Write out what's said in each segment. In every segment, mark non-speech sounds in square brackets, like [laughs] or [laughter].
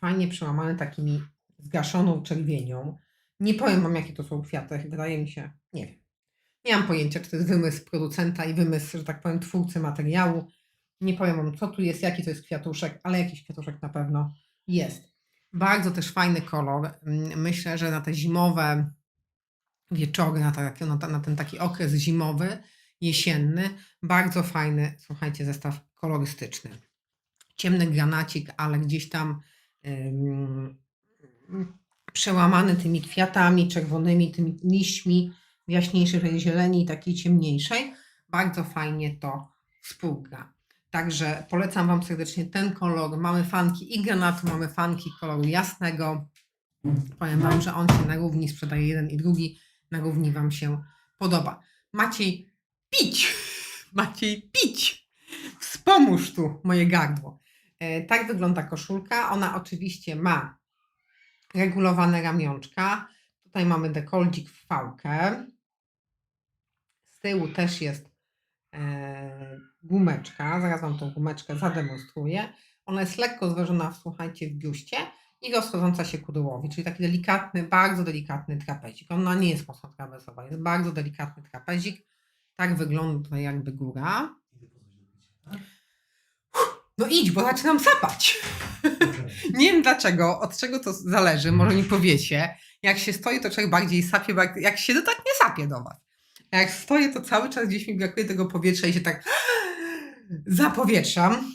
fajnie przełamane takimi zgaszoną czerwienią. Nie powiem wam, jakie to są kwiaty. Wydaje mi się, nie wiem. Nie mam pojęcia, czy to jest wymysł producenta i wymysł, że tak powiem, twórcy materiału. Nie powiem wam, co tu jest, jaki to jest kwiatuszek, ale jakiś kwiatuszek na pewno jest. Bardzo też fajny kolor. Mm, Myślę, że na te zimowe wieczory, na, na, na ten taki okres zimowy, jesienny, bardzo fajny, słuchajcie, zestaw kolorystyczny. Ciemny granacik, ale gdzieś tam przełamany tymi kwiatami czerwonymi, tymi liśćmi w jaśniejszej zieleni, takiej ciemniejszej. Bardzo fajnie to współgra. Także polecam Wam serdecznie ten kolor. Mamy fanki i granatu, mamy fanki koloru jasnego. Powiem Wam, że on się na równi sprzedaje jeden i drugi. Na równi Wam się podoba. Maciej, pić! [laughs] Maciej, pić! Wspomóż tu moje gardło. E, tak wygląda koszulka. Ona oczywiście ma regulowane ramionczka. Tutaj mamy dekolcik w fałkę. Z tyłu też jest e, gumeczka. Zaraz Wam tą gumeczkę zademonstruję. Ona jest lekko zważona, słuchajcie, w biuście i rozchodząca się ku dołowi, czyli taki delikatny, bardzo delikatny trapezik. Ona nie jest mocno trapezowa, jest bardzo delikatny trapezik. Tak wygląda jakby góra. No idź, bo zaczynam sapać. [laughs] Nie wiem dlaczego, od czego to zależy, może nie powiecie. Jak się stoi, to człowiek bardziej sapie, bo jak, jak siedzę, tak nie sapie do was. A jak stoję, to cały czas gdzieś mi brakuje tego powietrza i się tak [gasps] zapowietrzam.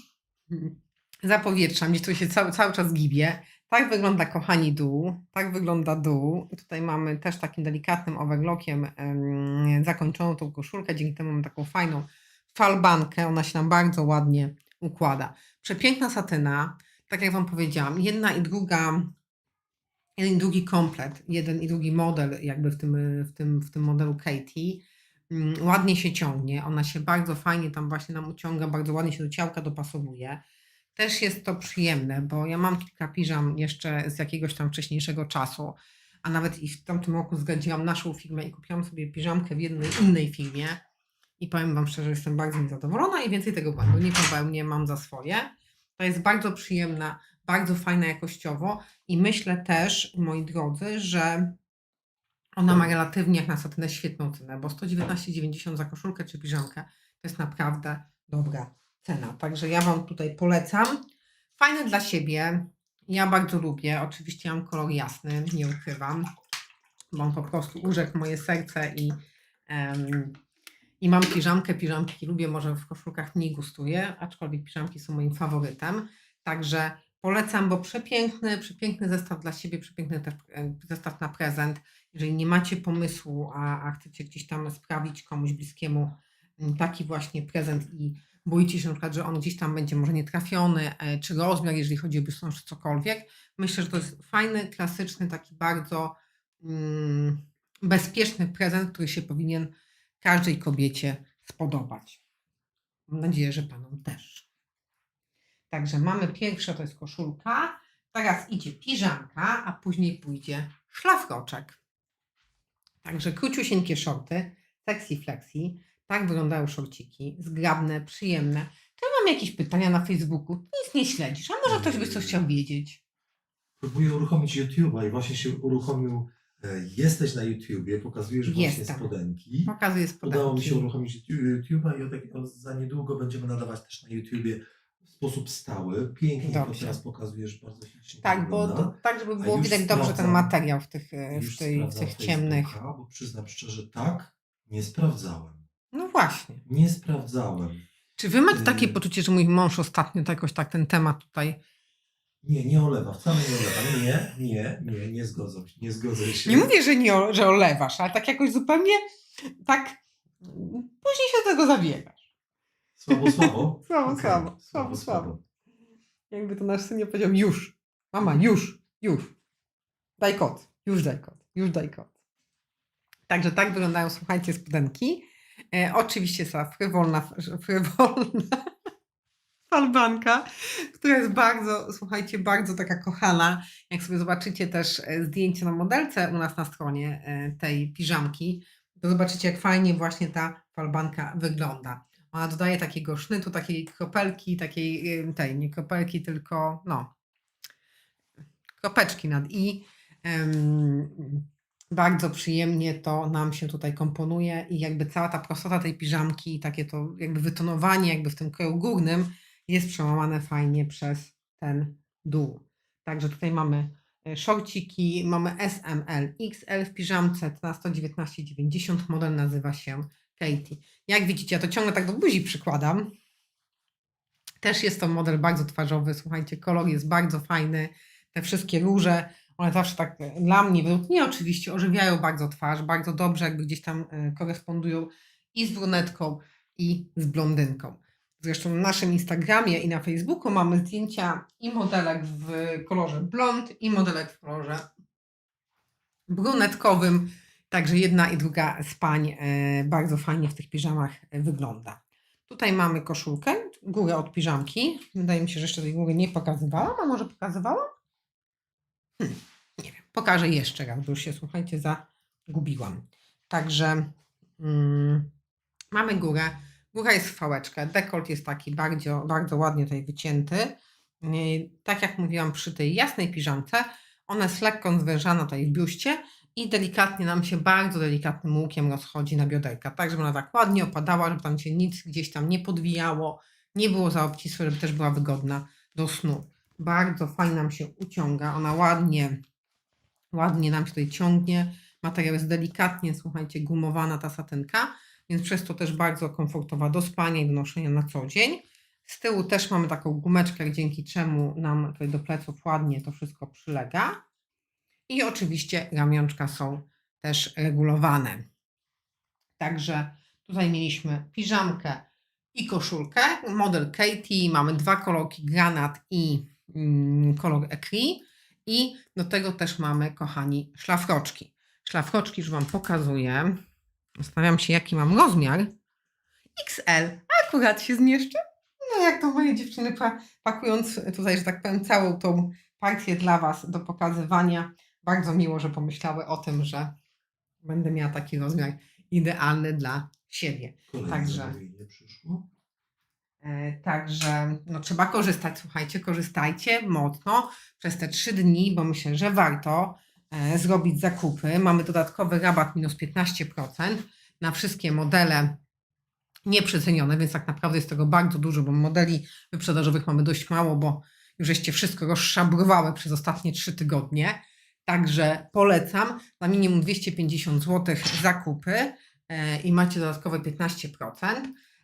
Zapowietrzam, gdzieś tu się cały, cały czas gibie. Tak wygląda, kochani, dół. Tak wygląda dół. Tutaj mamy też takim delikatnym overlockiem em, zakończoną tą koszulkę. Dzięki temu mamy taką fajną falbankę. Ona się nam bardzo ładnie układa. Przepiękna satyna. Tak jak Wam powiedziałam, jedna i druga, jeden i drugi komplet, jeden i drugi model jakby w tym, w tym, w tym modelu Katie mm, ładnie się ciągnie. Ona się bardzo fajnie tam właśnie nam uciąga, bardzo ładnie się do ciałka dopasowuje. Też jest to przyjemne, bo ja mam kilka piżam jeszcze z jakiegoś tam wcześniejszego czasu, a nawet i w tamtym roku zgadziłam naszą firmę i kupiłam sobie piżamkę w jednej innej firmie i powiem Wam szczerze, jestem bardzo niezadowolona i więcej tego błędu nie popełnię, mam za swoje. To jest bardzo przyjemna, bardzo fajna jakościowo i myślę też, moi drodzy, że ona ma relatywnie jak na satynę świetną cenę, bo 119,90 za koszulkę czy piżamkę to jest naprawdę dobra cena. Także ja Wam tutaj polecam. Fajne dla siebie. Ja bardzo lubię. Oczywiście mam kolor jasny, nie ukrywam, bo on po prostu urzekł moje serce i, em, i mam piżamkę. Piżamki lubię, może w koszulkach mniej gustuję, aczkolwiek piżamki są moim faworytem. Także polecam, bo przepiękny, przepiękny zestaw dla siebie, przepiękny e, zestaw na prezent. Jeżeli nie macie pomysłu, a, a chcecie gdzieś tam sprawić komuś bliskiemu mm, taki właśnie prezent i boicie się na przykład, że on gdzieś tam będzie może nietrafiony, e, czy rozmiar, jeżeli chodzi o biustonosz, cokolwiek. Myślę, że to jest fajny, klasyczny, taki bardzo mm, bezpieczny prezent, który się powinien każdej kobiecie spodobać. Mam nadzieję, że panom też. Także mamy pierwsze, to jest koszulka, teraz idzie piżamka, a później pójdzie szlafroczek. Także króciusieńkie shorty, sexy flexi, tak wyglądają szorciki, zgrabne, przyjemne. Czy mam jakieś pytania na Facebooku? Nic nie śledzisz, a może ktoś by coś chciał wiedzieć? Próbuję uruchomić YouTube'a i właśnie się uruchomił. E, Jesteś na YouTubie, pokazujesz właśnie Jestem. spodenki. Pokazuję Udało mi się spodenki. uruchomić YouTube'a i od, tak- za niedługo będziemy nadawać też na YouTubie w sposób stały. Pięknie to Dobrze. teraz pokazujesz, bardzo ślicznie. to Tak, bo to, tak, żeby było widać dobrze ten materiał w tych, e, w tej, w tych ciemnych. Facebooka, Bo przyznam szczerze, tak, nie sprawdzałem. No właśnie. Nie sprawdzałem. Czy wy macie takie Yy. poczucie, że mój mąż ostatnio to jakoś tak ten temat tutaj. Nie, nie olewa, wcale nie olewa. Nie, nie, nie, nie zgodzę się. Nie zgodzę się. Nie mówię, że nie, że olewasz, ale tak jakoś zupełnie tak. Później się z tego zabierasz. Słabo, słabo. [laughs] Słabo, Okej, słabo, słabo, słabo. Jakby to nasz syn nie powiedział już. Mama, już, już. Daj kot, już daj kot, już daj kot. Także tak wyglądają, słuchajcie, spodenki. E, oczywiście ta frywolna, frywolna falbanka, która jest bardzo, słuchajcie, bardzo taka kochana. Jak sobie zobaczycie też e, zdjęcie na modelce u nas na stronie e, tej piżamki, to zobaczycie, jak fajnie właśnie ta falbanka wygląda. Ona dodaje takiego sznytu, takiej kropelki, takiej, tej, nie kropelki, tylko no, kropeczki nad i. Bardzo przyjemnie to nam się tutaj komponuje i jakby cała ta prostota tej piżamki takie to jakby wytonowanie jakby w tym kroju górnym jest przełamane fajnie przez ten dół. Także tutaj mamy e, szorciki, mamy SML, XL w piżamce na 119,90, model nazywa się Katie. Jak widzicie, ja to ciągle tak do buzi przykładam. Też jest to model bardzo twarzowy, słuchajcie, kolor jest bardzo fajny, te wszystkie róże, one zawsze tak e, dla mnie, według mnie oczywiście, ożywiają bardzo twarz, bardzo dobrze jakby gdzieś tam e, korespondują i z brunetką, i z blondynką. Zresztą na naszym Instagramie i na Facebooku mamy zdjęcia i modelek w kolorze blond, i modelek w kolorze brunetkowym. Także jedna i druga z pań e, bardzo fajnie w tych piżamach e, wygląda. Tutaj mamy koszulkę, górę od piżamki. Wydaje mi się, że jeszcze tej góry nie pokazywałam, a może pokazywałam? Hmm, nie wiem, pokażę jeszcze raz, bo już się, słuchajcie, zagubiłam. Także mm, mamy górę. Góra jest w fałeczkę, dekolt jest taki bardzo, bardzo ładnie tutaj wycięty. Tak jak mówiłam przy tej jasnej piżamce, ona jest lekko zwężana tutaj w biuście i delikatnie nam się bardzo delikatnym łukiem rozchodzi na bioderka, tak żeby ona tak ładnie opadała, żeby tam się nic gdzieś tam nie podwijało, nie było za obcisłe, żeby też była wygodna do snu. Bardzo fajnie nam się uciąga, ona ładnie, ładnie nam się tutaj ciągnie. Materiał jest delikatnie, słuchajcie, gumowana ta satynka, więc przez to też bardzo komfortowa do spania i do noszenia na co dzień. Z tyłu też mamy taką gumeczkę, dzięki czemu nam tutaj do pleców ładnie to wszystko przylega. I oczywiście ramionczka są też regulowane. Także tutaj mieliśmy piżamkę i koszulkę. Model Katie, mamy dwa kolorki, granat i mm, kolor ecri. I do tego też mamy, kochani, szlafroczki. Szlafroczki już Wam pokazuję. Zastanawiam się, jaki mam rozmiar. XL. Akurat się zmieszczę. No jak to moje dziewczyny, pa- pakując tutaj, że tak powiem, całą tą partię dla Was do pokazywania, bardzo miło, że pomyślały o tym, że będę miała taki rozmiar idealny dla siebie. Kolejne Także. przyszło. E, Także no, trzeba korzystać, słuchajcie, korzystajcie mocno przez te trzy dni, bo myślę, że warto zrobić zakupy. Mamy dodatkowy rabat minus 15% na wszystkie modele nieprzecenione, więc tak naprawdę jest tego bardzo dużo, bo modeli wyprzedażowych mamy dość mało, bo już żeście wszystko rozszabrowały przez ostatnie trzy tygodnie. Także polecam na minimum 250 zł zakupy e, i macie dodatkowe 15%.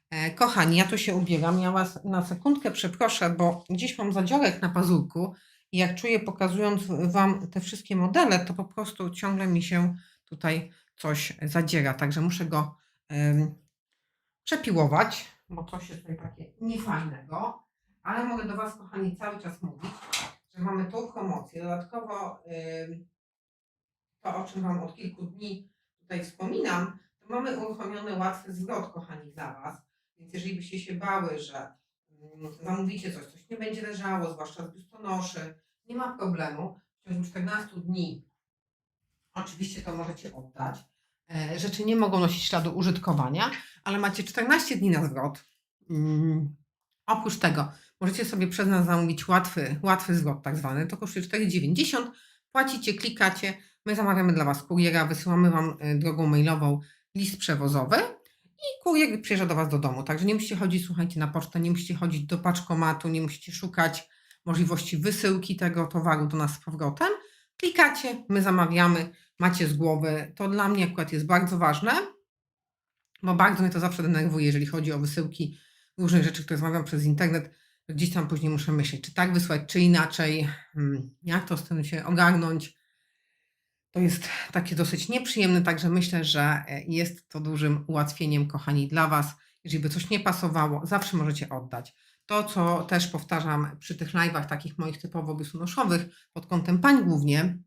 E, Kochani, ja tu się ubieram. Ja Was na sekundkę przeproszę, bo gdzieś mam zadziorek na pazurku jak czuję, pokazując Wam te wszystkie modele, to po prostu ciągle mi się tutaj coś zadziera. Także muszę go przepiłować, bo coś jest tutaj takie niefajnego. Ale mogę do Was, kochani, cały czas mówić, że mamy tą promocję. Dodatkowo to, o czym Wam od kilku dni tutaj wspominam, to mamy uruchomiony łatwy zwrot, kochani, dla Was. Więc jeżeli byście się bały, że mm, zamówicie coś, coś nie będzie leżało, zwłaszcza z biustonoszy, nie ma problemu. W ciągu 14 dni oczywiście to możecie oddać. E, Rzeczy nie mogą nosić śladu użytkowania, ale macie 14 dni na zwrot. Mm, Oprócz tego możecie sobie przez nas zamówić łatwy, łatwy zwrot tak zwany. To kosztuje 4,90. Płacicie, klikacie, my zamawiamy dla Was kuriera, wysyłamy Wam e, drogą mailową list przewozowy i kurier przyjeżdża do Was do domu. Także nie musicie chodzić, słuchajcie, na pocztę, nie musicie chodzić do paczkomatu, nie musicie szukać możliwości wysyłki tego towaru do nas z powrotem. Klikacie, my zamawiamy, macie z głowy. To dla mnie akurat jest bardzo ważne, bo bardzo mnie to zawsze denerwuje, jeżeli chodzi o wysyłki różnych rzeczy, które zamawiam przez internet. Gdzieś tam później muszę myśleć, czy tak wysłać, czy inaczej, mm, jak to z tym się ogarnąć. To jest takie dosyć nieprzyjemne, także myślę, że e, jest to dużym ułatwieniem, kochani, dla Was. Jeżeli by coś nie pasowało, zawsze możecie oddać. To, co też powtarzam przy tych live'ach takich moich typowo biustonoszowych, pod kątem pań głównie,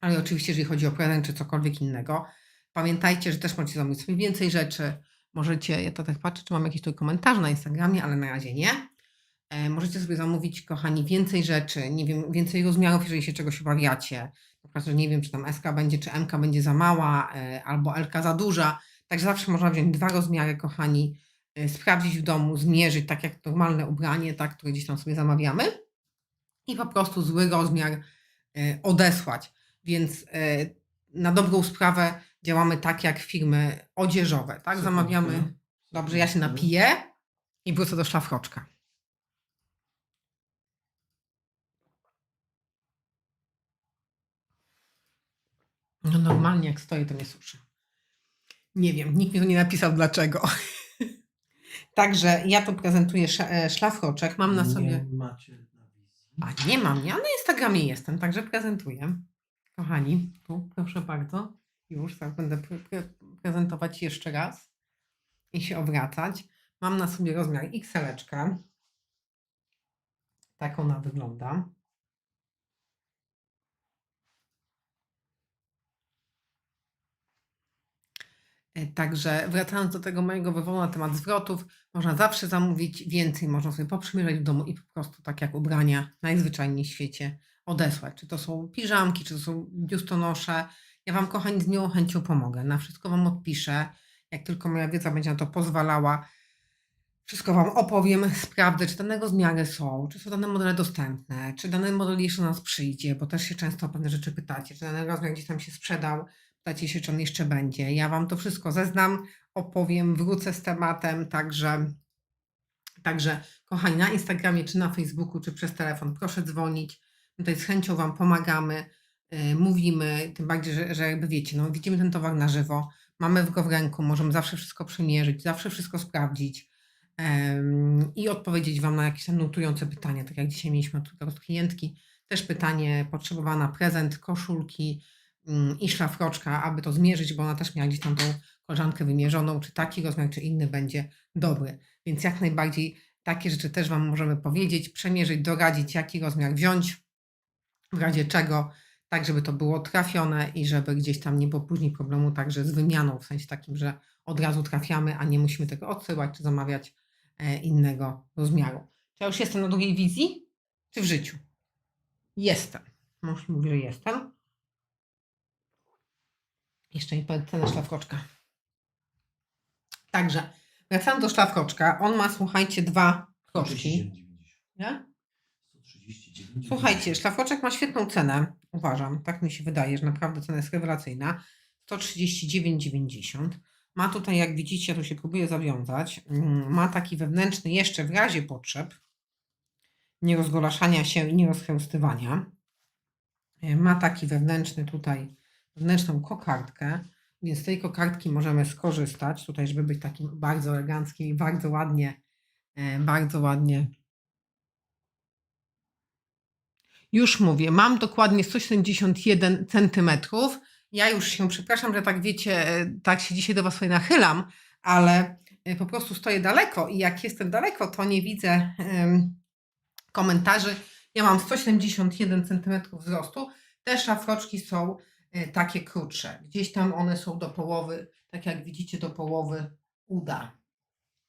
ale oczywiście, jeżeli chodzi o prezent czy cokolwiek innego, pamiętajcie, że też możecie zamówić sobie więcej rzeczy. Możecie, ja to tak patrzę, czy mam jakieś tu komentarze na Instagramie, ale na razie nie. E, możecie sobie zamówić, kochani, więcej rzeczy, nie wiem, więcej rozmiarów, jeżeli się czegoś obawiacie. Na przykład, że nie wiem, czy tam SK będzie, czy MK będzie za mała, e, albo LK za duża. Także zawsze można wziąć dwa rozmiary, kochani, sprawdzić w domu, zmierzyć, tak jak normalne ubranie, tak, które gdzieś tam sobie zamawiamy. I po prostu zły rozmiar e, odesłać. Więc e, na dobrą sprawę działamy tak jak firmy odzieżowe, tak? Zamawiamy. Dobrze, ja się napiję i wrócę do szlafroczka. No normalnie jak stoję, to mnie suszy. Nie wiem, nikt mi tu nie napisał dlaczego. [laughs] Także ja tu prezentuję sz- e, szlafroczek. Mam na Nie sobie... macie na wizji. A nie mam, ja na Instagramie jestem, także prezentuję. Kochani, tu proszę bardzo. Już tak będę pre- pre- prezentować jeszcze raz i się obracać. Mam na sobie rozmiar XL. Tak ona wygląda. Także wracając do tego mojego wywołu na temat zwrotów, można zawsze zamówić więcej, można sobie poprzymierzać w domu i po prostu tak jak ubrania najzwyczajniej w świecie odesłać. Czy to są piżamki, czy to są biustonosze. Ja Wam, kochani, z miłą chęcią pomogę. Na wszystko Wam odpiszę. Jak tylko moja wiedza będzie na to pozwalała, wszystko Wam opowiem, sprawdzę, czy dane rozmiary są, czy są dane modele dostępne, czy dany model jeszcze do nas przyjdzie, bo też się często o pewne rzeczy pytacie, czy dany rozmiar gdzieś tam się sprzedał, pytacie się, czy on jeszcze będzie. Ja Wam to wszystko zeznam, opowiem, wrócę z tematem, także, także kochani, na Instagramie, czy na Facebooku, czy przez telefon, proszę dzwonić. Tutaj z chęcią Wam pomagamy, yy, mówimy, tym bardziej, że, że jakby wiecie, no, widzimy ten towar na żywo, mamy go w ręku, możemy zawsze wszystko przymierzyć, zawsze wszystko sprawdzić em, i odpowiedzieć Wam na jakieś nutujące pytania, tak jak dzisiaj mieliśmy od, klientki, też pytanie potrzebowana na prezent, koszulki i szlafroczka, aby to zmierzyć, bo ona też miała gdzieś tam tą koleżankę wymierzoną, czy taki rozmiar, czy inny będzie dobry. Więc jak najbardziej takie rzeczy też Wam możemy powiedzieć, przemierzyć, doradzić, jaki rozmiar wziąć, w razie czego, tak żeby to było trafione i żeby gdzieś tam nie było później problemu także z wymianą, w sensie takim, że od razu trafiamy, a nie musimy tego odsyłać czy zamawiać e, innego rozmiaru. Czy ja już jestem na drugiej wizji? Czy w życiu? Jestem. Mąż mówi, że jestem. Jeszcze mi powiedz cenę szlafroczka. Także, wracając do szlafroczka. On ma, słuchajcie, dwa kroczki. 139,90. Nie? 139,90. Słuchajcie, szlafroczek ma świetną cenę, uważam. Tak mi się wydaje, że naprawdę cena jest rewelacyjna. 139,90. Ma tutaj, jak widzicie, tu się próbuje zawiązać. mm, Ma taki wewnętrzny jeszcze w razie potrzeb nierozgolaszania się i nierozchełstywania. E, Ma taki wewnętrzny tutaj, wewnętrzną kokardkę, więc z tej kokardki możemy skorzystać tutaj, żeby być takim bardzo eleganckim i bardzo ładnie, e, bardzo ładnie Już mówię, mam dokładnie 171 centymetrów. Ja już się, przepraszam, że tak wiecie, e, tak się dzisiaj do Was tutaj nachylam, ale e, po prostu stoję daleko i jak jestem daleko, to nie widzę komentarzy. Ja mam 171 centymetrów wzrostu. Te szlafroczki są takie krótsze. Gdzieś tam one są do połowy, tak jak widzicie, do połowy uda.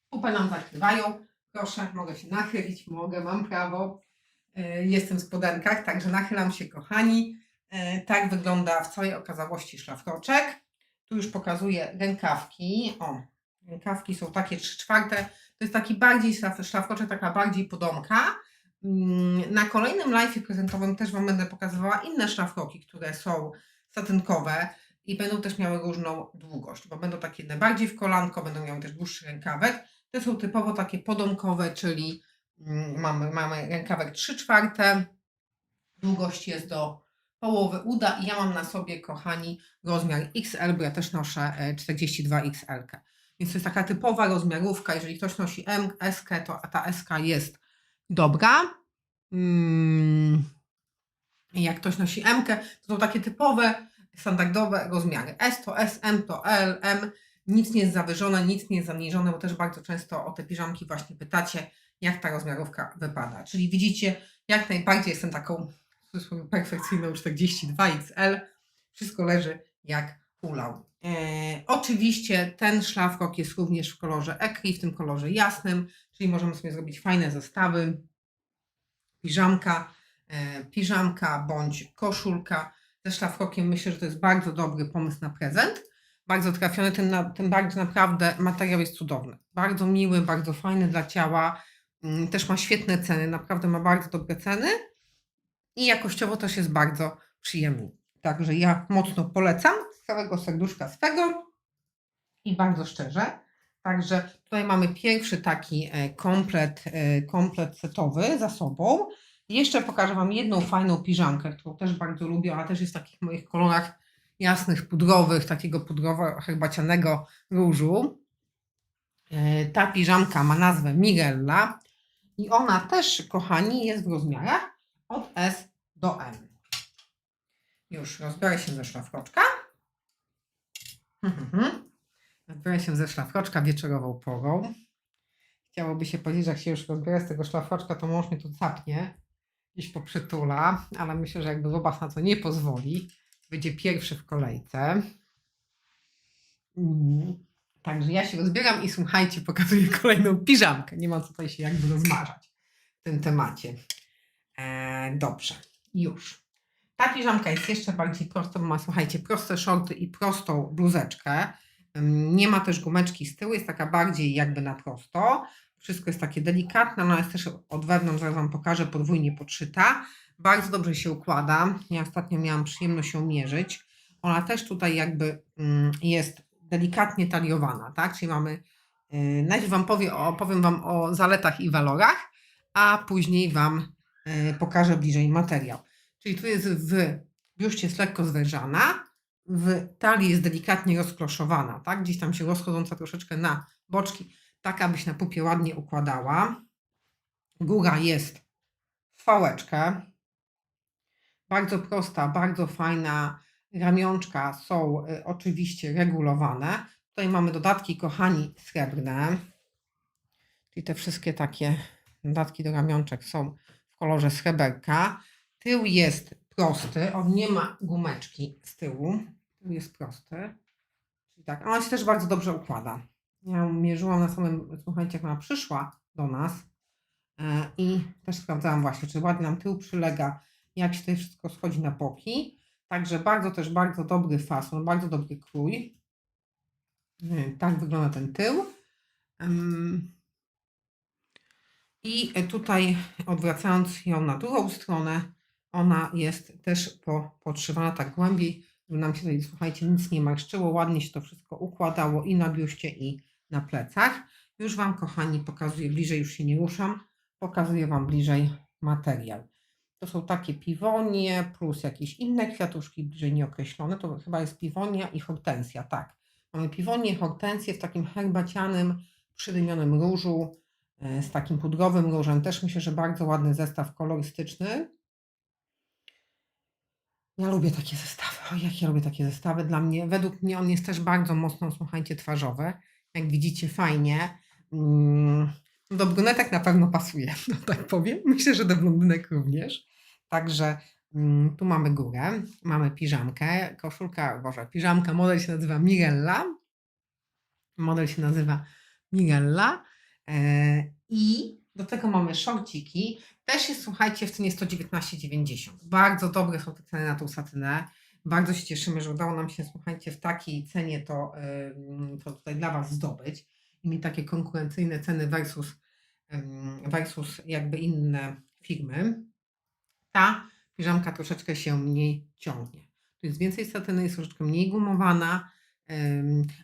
Pupę nam zakrywają. Proszę, mogę się nachylić, mogę, mam prawo. E, Jestem w spodenkach, także nachylam się, kochani. E, Tak wygląda w całej okazałości szlafroczek. Tu już pokazuję rękawki. O, rękawki są takie 3 czwarte. To jest taki bardziej szlaf, szlafroczek, taka bardziej podomka. Mm, Na kolejnym live prezentowym też Wam będę pokazywała inne szlafroki, które są satynkowe i będą też miały różną długość, bo będą takie jedne bardziej w kolanko, będą miały też dłuższy rękawek. Te są typowo takie podomkowe, czyli Mm, mamy, mamy rękawek 3 czwarte, długość jest do połowy uda i ja mam na sobie, kochani, rozmiar XL, bo ja też noszę e, 42XL. Więc to jest taka typowa rozmiarówka. Jeżeli ktoś nosi M, S, to ta SK jest dobra. Mm, Jak ktoś nosi M, to są takie typowe, standardowe rozmiary. S to S, M to L, M. Nic nie jest zawyżone, nic nie jest zaniżone, bo też bardzo często o te piżamki właśnie pytacie, jak ta rozmiarówka wypada. Czyli widzicie, jak najbardziej jestem taką perfekcyjną 42XL. Wszystko leży jak hulał. E, oczywiście ten szlafrok jest również w kolorze ekri, w tym kolorze jasnym, czyli możemy sobie zrobić fajne zestawy. Piżamka, piżamka bądź koszulka ze szlafrokiem. Myślę, że to jest bardzo dobry pomysł na prezent. Bardzo trafiony, tym, na, tym bardziej naprawdę materiał jest cudowny. Bardzo miły, bardzo fajny dla ciała. Mm, Też ma świetne ceny, naprawdę ma bardzo dobre ceny. i jakościowo też jest bardzo przyjemny. Także ja mocno polecam z całego serduszka swego i bardzo szczerze. Także tutaj mamy pierwszy taki e, komplet, e, komplet setowy za sobą. Jeszcze pokażę Wam jedną fajną piżamkę, którą też bardzo lubię, ona też jest w takich moich kolorach jasnych, pudrowych, takiego pudrowo-herbacianego różu. E, Ta piżamka ma nazwę Mirella i ona też, kochani, jest w rozmiarach od S do M. Już rozbiorę się ze szlafroczka. Rozbiorę się ze szlafroczka wieczorową porą. Chciałoby się powiedzieć, że jak się już rozbiorę z tego szlafroczka, to mąż mnie tu capnie, gdzieś poprzytula, ale myślę, że jakby Robas na to nie pozwoli, będzie pierwszy w kolejce. Mm. Także ja się rozbieram i słuchajcie, pokazuję kolejną piżamkę. Nie ma tutaj się jakby rozmarzać w tym temacie. E, dobrze, już. Ta piżamka jest jeszcze bardziej prosta, bo ma, słuchajcie, proste shorty i prostą bluzeczkę. Ym, Nie ma też gumeczki z tyłu, jest taka bardziej jakby na prosto. Wszystko jest takie delikatne, ona jest też od wewnątrz, zaraz Wam pokażę, podwójnie podszyta. Bardzo dobrze się układa. Ja ostatnio miałam przyjemność ją mierzyć. Ona też tutaj jakby mm, jest delikatnie taliowana, tak? Czyli mamy, yy, najpierw Wam powie, opowiem Wam o zaletach i walorach, a później Wam yy, pokażę bliżej materiał. Czyli tu jest w biuście jest lekko zwężana, w talii jest delikatnie rozkloszowana, tak? Gdzieś tam się rozchodząca troszeczkę na boczki, tak aby się na pupie ładnie układała. Góra jest w fałeczkę. Bardzo prosta, bardzo fajna. Ramionczka są y, oczywiście regulowane. Tutaj mamy dodatki, kochani, srebrne. Czyli te wszystkie takie dodatki do ramionczek są w kolorze sreberka. Tył jest prosty, on nie ma gumeczki z tyłu. Tył jest prosty. Czyli tak, ona się też bardzo dobrze układa. Ja mierzyłam na samym, słuchajcie, jak ona przyszła do nas e, i też sprawdzałam właśnie, czy ładnie nam tył przylega, jak się tutaj wszystko schodzi na boki. Także bardzo też bardzo dobry fason, bardzo dobry krój. E, Tak wygląda ten tył. I tutaj odwracając ją na drugą stronę, ona jest też po, podszywana tak głębiej, żeby nam się tutaj, słuchajcie, nic nie marszczyło, ładnie się to wszystko układało i na biuście, i na plecach. Już Wam, kochani, pokazuję bliżej, już się nie ruszam, pokazuję Wam bliżej materiał. To są takie piwonie plus jakieś inne kwiatuszki bliżej nieokreślone. To chyba jest piwonia i hortensja, tak. Mamy piwonię, hortensję w takim herbacianym, przydymionym różu, e, z takim pudrowym różem. Też myślę, że bardzo ładny zestaw kolorystyczny. Ja lubię takie zestawy. O, jak ja lubię takie zestawy. Dla mnie, według mnie on jest też bardzo mocno, słuchajcie, twarzowy. Jak widzicie, fajnie. Mm, do brunetek na pewno pasuje, [laughs] no tak powiem. Myślę, że do blondynek również. Także mm, tu mamy górę, mamy piżamkę, koszulka, boże, piżamka, model się nazywa Mirella. Model się nazywa Mirella. E, I do tego mamy szorciki. Też jest, słuchajcie, w cenie 119,90. Bardzo dobre są te ceny na tą satynę. Bardzo się cieszymy, że udało nam się, słuchajcie, w takiej cenie to, to tutaj dla Was zdobyć i mieć takie konkurencyjne ceny versus, versus jakby inne firmy. Ta piżamka troszeczkę się mniej ciągnie. Tu jest więcej satyny, jest troszeczkę mniej gumowana,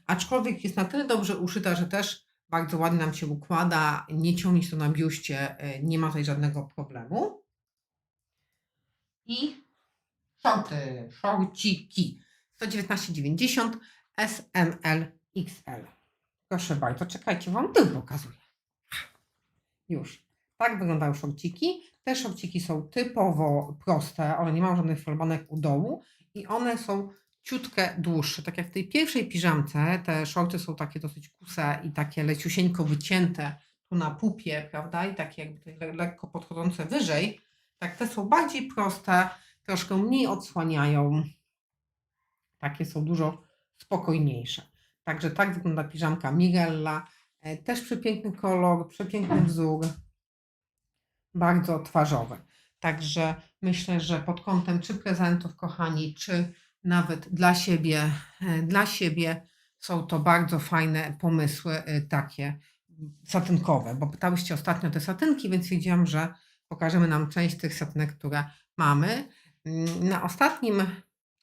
aczkolwiek jest na tyle dobrze uszyta, że też bardzo ładnie nam się układa, nie ciągnie się to na biuście, y, nie ma tutaj żadnego problemu. I shorty, shorciki 119,90 SML XL. Proszę bardzo, czekajcie, wam tył pokazuję. Już. Tak wyglądają szorciki. Te szorciki są typowo proste, one nie mają żadnych falbanek u dołu i one są ciutkę dłuższe. Tak jak w tej pierwszej piżamce, te shorty są takie dosyć kuse i takie leciusieńko wycięte tu na pupie, prawda? I takie jakby lekko podchodzące wyżej. Tak, te są bardziej proste, troszkę mniej odsłaniają. Takie są dużo spokojniejsze. Także tak wygląda piżamka Mirella. E, Też przepiękny kolor, przepiękny wzór. Bardzo twarzowy. Także myślę, że pod kątem czy prezentów, kochani, czy nawet dla siebie, e, dla siebie są to bardzo fajne pomysły e, takie satynkowe, bo pytałyście ostatnio te satynki, więc wiedziałam, że pokażemy nam część tych satynek, które mamy. Mm, Na ostatnim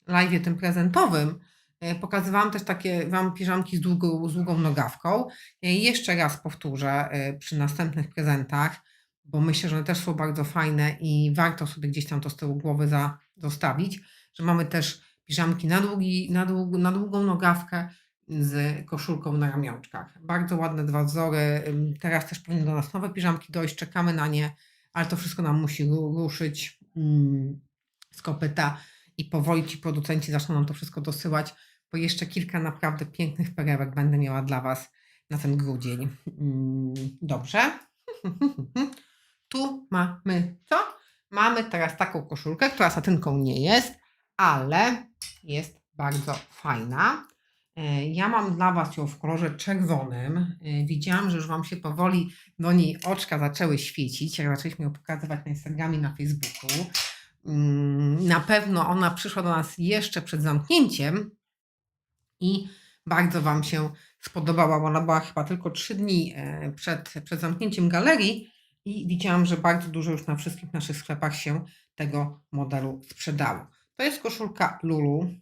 live tym prezentowym e, pokazywałam też takie Wam piżamki z długą, z długą nogawką. Je jeszcze raz powtórzę e, przy następnych prezentach, bo myślę, że one też są bardzo fajne i warto sobie gdzieś tam to z tyłu głowy za, zostawić, że mamy też piżamki na, długi, na, dług, na długą nogawkę z koszulką na ramionczkach. Bardzo ładne dwa wzory. Teraz też powinny do nas nowe piżamki dojść, czekamy na nie, ale to wszystko nam musi ru- ruszyć mm, z kopyta i powoli ci producenci zaczną nam to wszystko dosyłać, bo jeszcze kilka naprawdę pięknych perełek będę miała dla Was na ten grudzień. Mm, Dobrze. [laughs] Tu mamy co? Mamy teraz taką koszulkę, która satynką nie jest, ale jest bardzo fajna. E, Ja mam dla Was ją w kolorze czerwonym. E, Widziałam, że już Wam się powoli do niej oczka zaczęły świecić, jak zaczęliśmy ją pokazywać na Instagramie, na Facebooku. Mm, Na pewno ona przyszła do nas jeszcze przed zamknięciem i bardzo Wam się spodobała, bo ona była chyba tylko trzy dni e, przed, przed zamknięciem galerii i widziałam, że bardzo dużo już na wszystkich naszych sklepach się tego modelu sprzedało. To jest koszulka Lulu.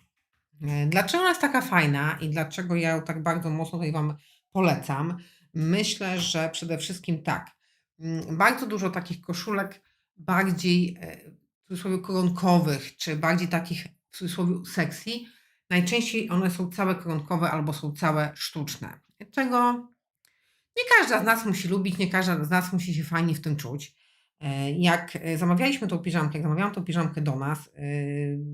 E, Dlaczego ona jest taka fajna i dlaczego ja ją tak bardzo mocno tutaj Wam polecam? Myślę, że przede wszystkim tak. mm, Bardzo dużo takich koszulek bardziej e, cudzysłowie koronkowych, czy bardziej takich w cudzysłowie sexy, najczęściej one są całe koronkowe albo są całe sztuczne. Czego nie każda z nas musi lubić, nie każda z nas musi się fajnie w tym czuć. E, Jak e, zamawialiśmy tą piżamkę, jak zamawiałam tą piżamkę do nas, e,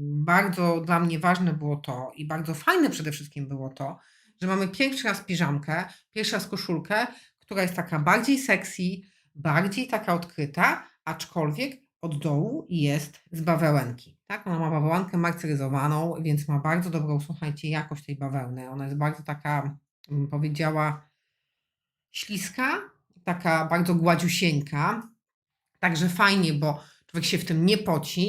bardzo dla mnie ważne było to i bardzo fajne przede wszystkim było to, że mamy pierwszy raz piżamkę, pierwszy raz koszulkę, która jest taka bardziej sexy, bardziej taka odkryta, aczkolwiek od dołu jest z bawełenki. Tak? Ona ma bawełnkę marceryzowaną, więc ma bardzo dobrą, słuchajcie, jakość tej bawełny. Ona jest bardzo taka, bym powiedziała, śliska, taka bardzo gładziusieńka. Także fajnie, bo człowiek się w tym nie poci,